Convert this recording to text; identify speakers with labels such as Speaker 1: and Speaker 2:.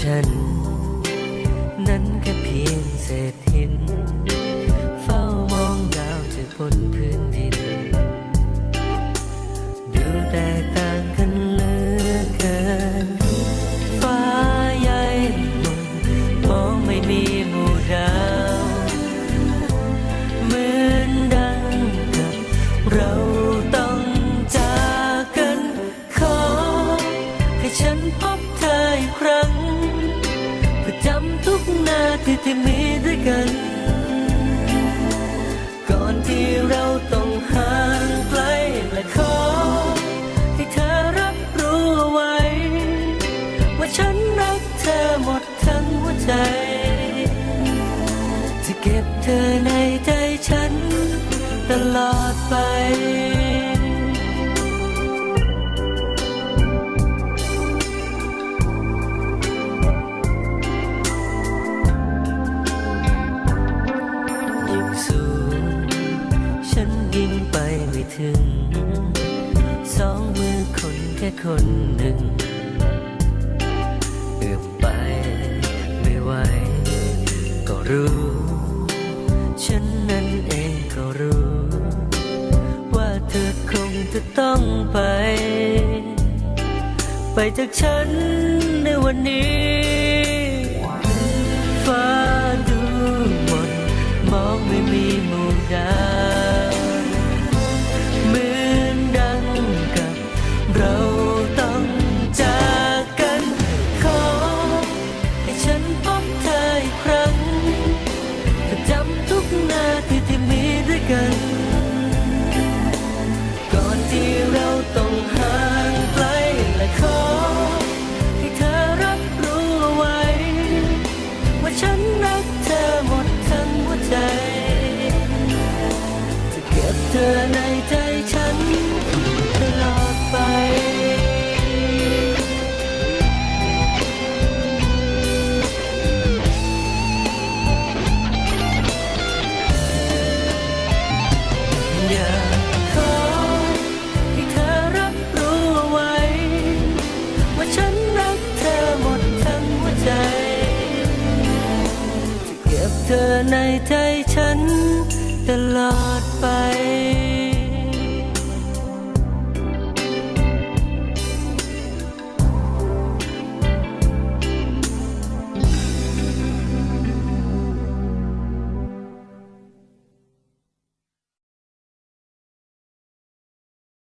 Speaker 1: ฉัน นั้นแค่เพียงเศษหิน เฝ้ามองดาวจากบนพื้นดิน ดูแตกต่างกันเหลือเกิน ฟ้าใหญ่มนมองไม่มีหมู่ดาวเหมือนดังกับเราต้องจากกันขอให้ฉันพบำทุกนาทีที่มีด้วยกัน ก่อนที่เราต้องห่างไกลและขอให้เธอรับรู้เอาไว้ ว่าฉันรักเธอหมดทั้งหัวใจ จะเก็บเธอในใจฉัน ตลอดไป ถึง สองมือคนแค่คนหนึ่งเอื้อมไปไม่ไหวก็รู้ ฉันนั้นเองก็รู้ ว่าเธอคงจะต้องไป ไปจากฉันในวันนี้ อในใจฉันตลอดไป อยากขอให้เธอรับรู้เอาไว้ ว่าฉันรักเธอหมดทั้งหัวใจ จะเก็บเธอในใจฉันตลอดไป